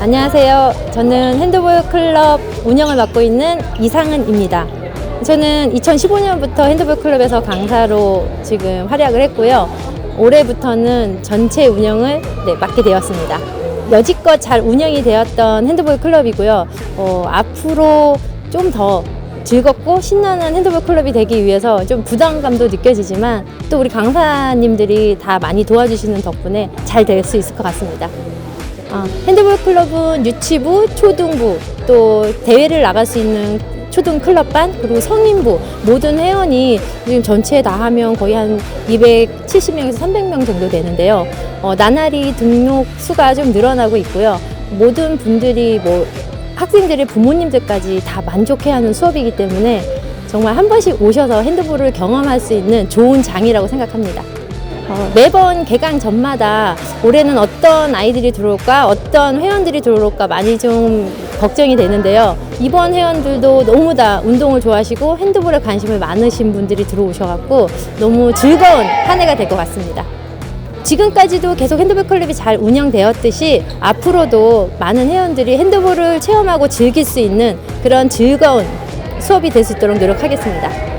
안녕하세요. 저는 핸드볼 클럽 운영을 맡고 있는 이상은입니다. 저는 2015년부터 핸드볼 클럽에서 강사로 지금 활약을 했고요. 올해부터는 전체 운영을 네, 맡게 되었습니다. 여지껏 잘 운영이 되었던 핸드볼 클럽이고요. 어, 앞으로 좀 더 즐겁고 신나는 핸드볼 클럽이 되기 위해서 좀 부담감도 느껴지지만 또 우리 강사님들이 다 많이 도와주시는 덕분에 잘 될 수 있을 것 같습니다. 아, 핸드볼 클럽은 유치부, 초등부, 또 대회를 나갈 수 있는 초등 클럽반, 그리고 성인부, 모든 회원이 지금 전체 다 하면 거의 한 270명에서 300명 정도 되는데요. 어, 나날이 등록 수가 좀 늘어나고 있고요. 모든 분들이 뭐 학생들의 부모님들까지 다 만족해하는 수업이기 때문에 정말 한 번씩 오셔서 핸드볼을 경험할 수 있는 좋은 장이라고 생각합니다. 어, 매번 개강 전마다 올해는 어떤 아이들이 들어올까, 어떤 회원들이 들어올까 많이 좀 걱정이 되는데요. 이번 회원들도 너무 다 운동을 좋아하시고 핸드볼에 관심을 많으신 분들이 들어오셔갖고 너무 즐거운 한 해가 될 것 같습니다. 지금까지도 계속 핸드볼 클럽이 잘 운영되었듯이 앞으로도 많은 회원들이 핸드볼을 체험하고 즐길 수 있는 그런 즐거운 수업이 될 수 있도록 노력하겠습니다.